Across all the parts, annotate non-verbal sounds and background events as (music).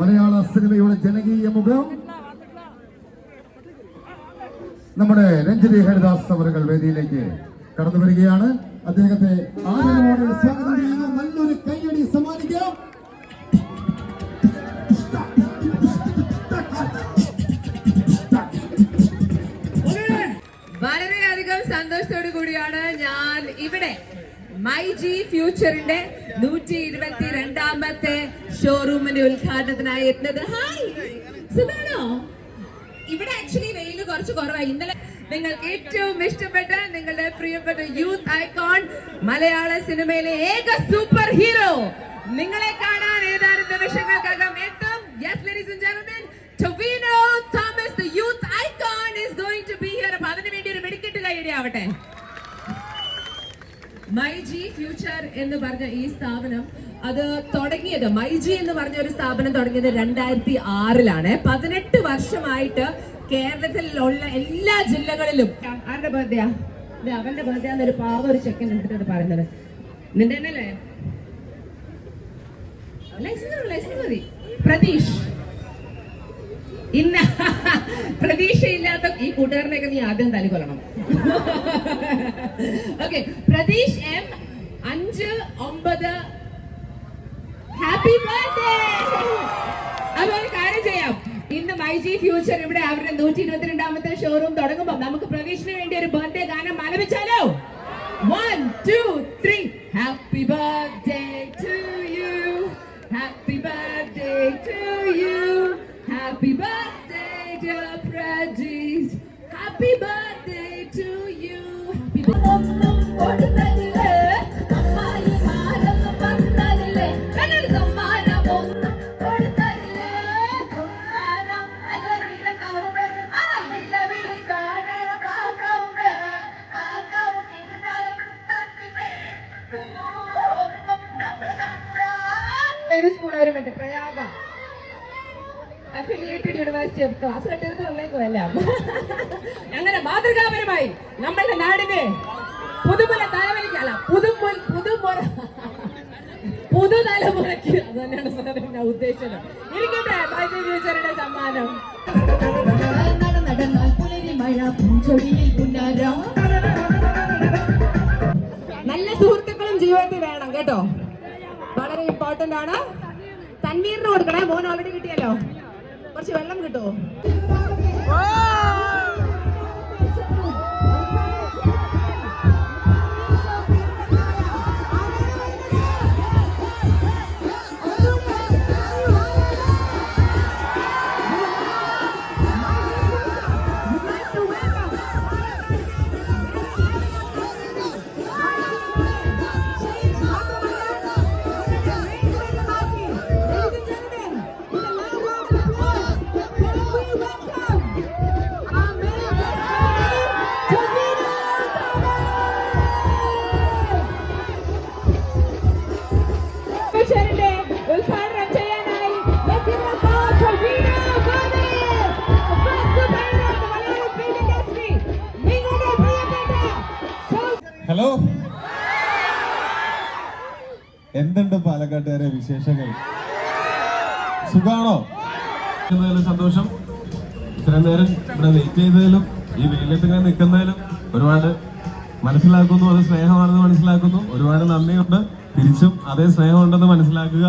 മലയാള സിനിമയുടെ മുഖം. നമ്മുടെ രഞ്ജിനി ഹരിദാസ് അവരുകൾ വേദിയിലേക്ക് കടന്നു വരികയാണ്. അദ്ദേഹത്തെ ആദരവോടെ സ്വാഗതം ചെയ്യുന്നു. നല്ലൊരു കൈയടി സമ്മാനിക്കാം. വളരെയധികം സന്തോഷത്തോടു കൂടിയാണ് ഞാൻ ഇവിടെ മൈ ജി ഫ്യൂച്ചറിന്റെ നൂറ്റി ഇരുപത്തി രണ്ടാമത്തെ ഷോറൂമിന്റെ ഉദ്ഘാടനത്തിനായി എത്തുന്നത്. ഹായ് സുഖാണോ ഇവിടെ ആക്ച്വലി വെയിൽ കുറച്ച് കുറവായി ഇന്നലെ നിങ്ങൾക്ക് ഏറ്റവും ഇഷ്ടപ്പെട്ട നിങ്ങളുടെ പ്രിയപ്പെട്ട യൂത്ത് ഐക്കോൺ മലയാള സിനിമയിലെ ഏക സൂപ്പർ ഹീറോ. നിങ്ങളെ കാണാൻ ഏതാനും നിമിഷങ്ങൾക്കകം എത്തും. Yes ladies and gentlemen Tovino Thomas the youth icon is going to be here അപ്പോൾ അതിനു വേണ്ടി ഒരു വെടിക്കെട്ട് കൈയടി ആവട്ടെ മൈ ജി ഫ്യൂച്ചർ എന്ന് പറഞ്ഞ ഈ സ്ഥാപനം അത് തുടങ്ങിയത് മൈജി എന്ന് പറഞ്ഞ ഒരു സ്ഥാപനം തുടങ്ങിയത് രണ്ടായിരത്തി ആറിലാണ് പതിനെട്ട് വർഷമായിട്ട് കേരളത്തിലുള്ള എല്ലാ ജില്ലകളിലും. ആരുടെ ബർത്ത്ഡേ അവന്റെ ബർത്ത്ഡേ ഒരു പാവ ഒരു ചെക്കൻ എടുത്തിട്ട് പറയുന്നത്. നിന്റെ തന്നെ മതി. പ്രതീഷ്. ഇന്ന (laughs) പ്രതീക്ഷയില്ലാത്ത ഈ കൂട്ടുകാരനെയൊക്കെ നീ ആദ്യം തലിക്കൊല്ലണം ഓക്കെ (laughs) പ്രതീഷ് എം അഞ്ച് ഒമ്പത്. ഹാപ്പി ബർത്ത്ഡേ അപ്പൊ കാര്യം ചെയ്യാം. ഇന്ന് മൈ ജി ഫ്യൂച്ചർ ഇവിടെ അവരുടെ നൂറ്റി ഇരുപത്തിരണ്ടാമത്തെ ഷോറൂം തുടങ്ങുമ്പോൾ നമുക്ക് പ്രവേശന വേണ്ടി ഒരു ബർത്ത്ഡേ ഗാനം ആലപിച്ചാലോ? One two three happy birthday to you happy birthday to you happy birthday Prajeesh happy birthday അങ്ങനെ മാതൃകാപരമായി നമ്മളുടെ നാടിനെ പുതുമുല തലമുറയ്ക്കല്ല പുതുമു പുതുമുറ പുതുതലമുറയ്ക്ക് അത് തന്നെയാണ് സാറേ ഞാൻ ഉദ്ദേശിച്ചത്. ഇരിക്കട്ടെ ഫ്യൂച്ചറുടെ സമ്മാനം. നല്ല സുഹൃത്തുക്കളും ജീവിതത്തിൽ വേണം കേട്ടോ. വളരെ ഇമ്പോർട്ടന്റ് ആണ്. തന്മീറിന് കൊടുക്കണേ. മോൻ ഓൾറെഡി വെള്ളം കിട്ടുമോ എന്തുണ്ട് പാലക്കാട്ടുകാരെ വിശേഷങ്ങൾ. സുഖാണോ? സന്തോഷം. ഇത്രയും നേരം ഇവിടെ വെയിറ്റ് ചെയ്തതിലും ഈ വെയിലത്ത് ഇങ്ങനെ നിൽക്കുന്നതിലും ഒരുപാട് മനസ്സിലാക്കുന്നു അത് സ്നേഹമാണെന്ന് മനസ്സിലാക്കുന്നു. ഒരുപാട് നന്ദിയുണ്ട്. തിരിച്ചും അതേ സ്നേഹമുണ്ടെന്ന് മനസ്സിലാക്കുക.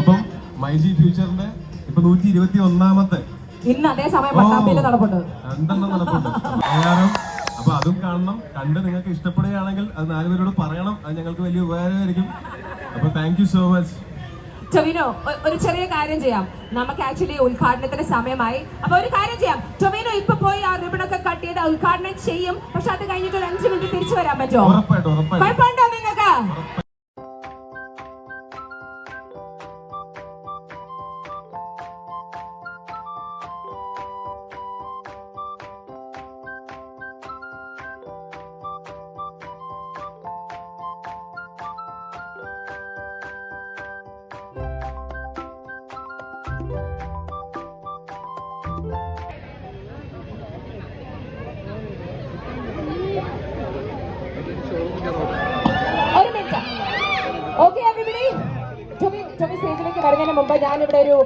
ഒപ്പം മൈജി ഫ്യൂച്ചറിന്റെ ഇപ്പൊ നൂറ്റി ഇരുപത്തി ഒന്നാമത്തെ ഇന്ന് അതേ സമയം നടപ്പുണ്ട്. രണ്ടെണ്ണം നടപ്പുണ്ട്. അതും കാണണം. കണ്ട് നിങ്ങൾക്ക് ഇഷ്ടപ്പെടുകയാണെങ്കിൽ അത് നാലുപേരോട് പറയണം. അത് ഞങ്ങൾക്ക് വലിയ ഉപകാരമായിരിക്കും. അപ്പൊ thank you so much Tovino ഒരു ചെറിയ കാര്യം ചെയ്യാം. നമുക്ക് ആക്ച്വലി ഉദ്ഘാടനത്തിന്റെ സമയമായി. അപ്പൊ ഒരു കാര്യം ചെയ്യാം. ടൊവിനോ ഇപ്പൊ പോയി ആ റിബണൊക്കെ കട്ട് ചെയ്ത് ഉദ്ഘാടനം ചെയ്യും. പക്ഷെ അത് കഴിഞ്ഞിട്ട് ഒരു അഞ്ചു മിനിറ്റ് തിരിച്ചു വരാൻ പറ്റുമോ? ഒരു minute. Okay everybody Tommy Tommy സ്റ്റേജിലേക്ക് വരുന്നതിന് മുമ്പ് ഞാനിവിടെ ഒരു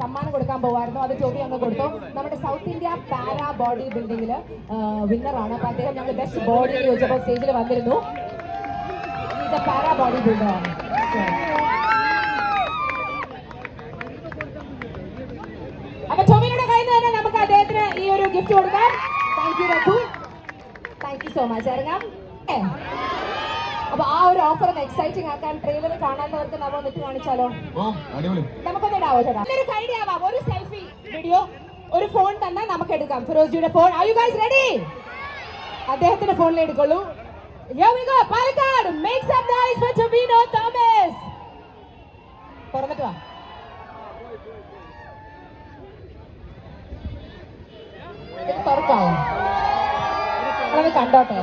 സമ്മാനം കൊടുക്കാൻ പോകുമായിരുന്നു അത് ടോമി അങ്ങ് കൊടുത്തു. നമ്മുടെ സൗത്ത് ഇന്ത്യ പാരാ ബോഡി ബിൽഡിംഗിൽ വിന്നറാണ് അപ്പോൾ അദ്ദേഹം ഞങ്ങൾ ബെസ്റ്റ് ബോഡി എന്ന് ചോദിച്ചപ്പോൾ സ്റ്റേജിൽ വന്നിരുന്നു. ഈസ് എ പാരാ ബോഡി ബിൽഡറാണ് അപ്പൊ ടോമിയുടെ കയ്യിൽ നിന്ന് തന്നെ നമുക്ക് അദ്ദേഹത്തിന് ഈ ഒരു ഗിഫ്റ്റ് കൊടുക്കാം. Thank you Raghu thank you so much ഇറങ്ങാം. അപ്പൊ ആ ഒരു ഓഫർ ഒന്ന് എക്സൈറ്റിംഗ് ആക്കാൻ ട്രെയിലർ കാണാത്തവർക്ക് നമ്മൾ ഒന്നിട്ട് കാണിച്ചാലോ? നമുക്കൊന്ന് ഇടാവോ ചേട്ടാ? ഐഡിയ ആവാം. ഒരു സെൽഫി വീഡിയോ ഒരു ഫോൺ തന്നെ നമുക്ക് എടുക്കാം. ഫിറോസ്ജിയുടെ phone are you guys ready അദ്ദേഹത്തിന്റെ ഫോണിൽ എടുക്കുള്ളൂ. Here we go, Palakkad. Make some noise for Tobino Thomas. തുറന്നിട്ട് വാ. തുറക്കാവോ? കണ്ടോട്ടെ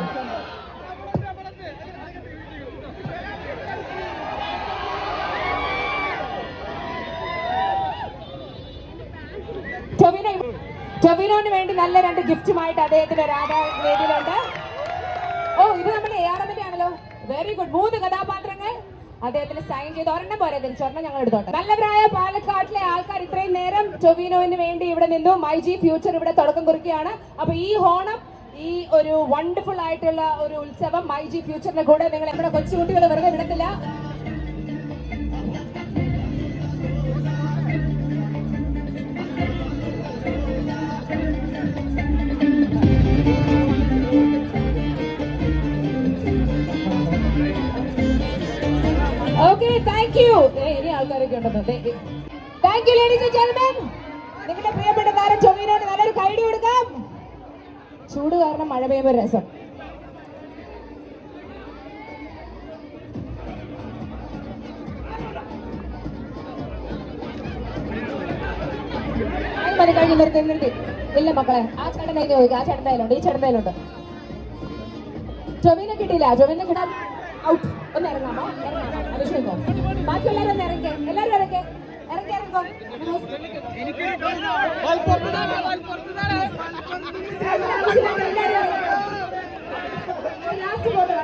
ടൊവിനോ ടൊവിനോന് വേണ്ടി നല്ല രണ്ട് ഗിഫ്റ്റുമായിട്ട് അദ്ദേഹത്തിന്റെ രാധ ഓ ഇത് നമ്മൾ എ ആർ എമ്മിന്റെ ആണല്ലോ. വെരി ഗുഡ് മൂന്ന് കഥാപാത്രങ്ങൾ അദ്ദേഹത്തിന് സൈൻ ചെയ്ത് ഒരെണ്ണം പോരെ തിരിച്ചൊരെണ്ണം ഞങ്ങൾ എടുത്തോട്ടെ. നല്ലവരായ പാലക്കാട്ടിലെ ആൾക്കാർ ഇത്രയും നേരം ടൊവിനോവിന് വേണ്ടി ഇവിടെ നിന്നു. മൈ ജി ഫ്യൂച്ചർ ഇവിടെ തുടക്കം കുറിക്കുകയാണ്. അപ്പൊ ഈ ഹോണം ഈ ഒരു വണ്ടർഫുൾ ആയിട്ടുള്ള ഒരു ഉത്സവം മൈ ജി ഫ്യൂച്ചറിന്റെ കൂടെ നിങ്ങൾ നമ്മുടെ കൊച്ചുകുട്ടികൾ വെറുതെ വിടത്തില്ല. ഓക്കെ താങ്ക് യു ഇനി ആൾക്കാരൊക്കെ ഉണ്ടെന്ന്. താങ്ക് യു ലേഡീസ് ആൻഡ് നിങ്ങളുടെ പ്രിയപ്പെട്ട താരം ചൊവ്വീനോട് നല്ലൊരു കൈഡി കൊടുക്കാം. ചൂട് കാരണം മഴ പെയ്യുമ്പോൾ രസം. മതി കഴിഞ്ഞ് നിർത്തി നിർത്തി. ഇല്ല മക്കളെ ആ ചേട്ടൻ കയ്യിൽ ചോദിക്കുക ആ ചേട്ടൻ കയ്യിലുണ്ട് ഈ ചേട്ടൻ കയ്യിലുണ്ട്. ജോവിനെ കിട്ടിയില്ല ജോവിനെ കിട്ടാൻ ഔട്ട് ഒന്ന് ഇറങ്ങാമോ? ഇറങ്ങാമോ? അഭിഷേകോ ബാക്കിയുള്ളവരും ഒന്ന് ഇറങ്ങേ. എല്ലാവരും ഇറങ്ങേ. ഇറങ്ങി ഇറങ്ങോ. Last board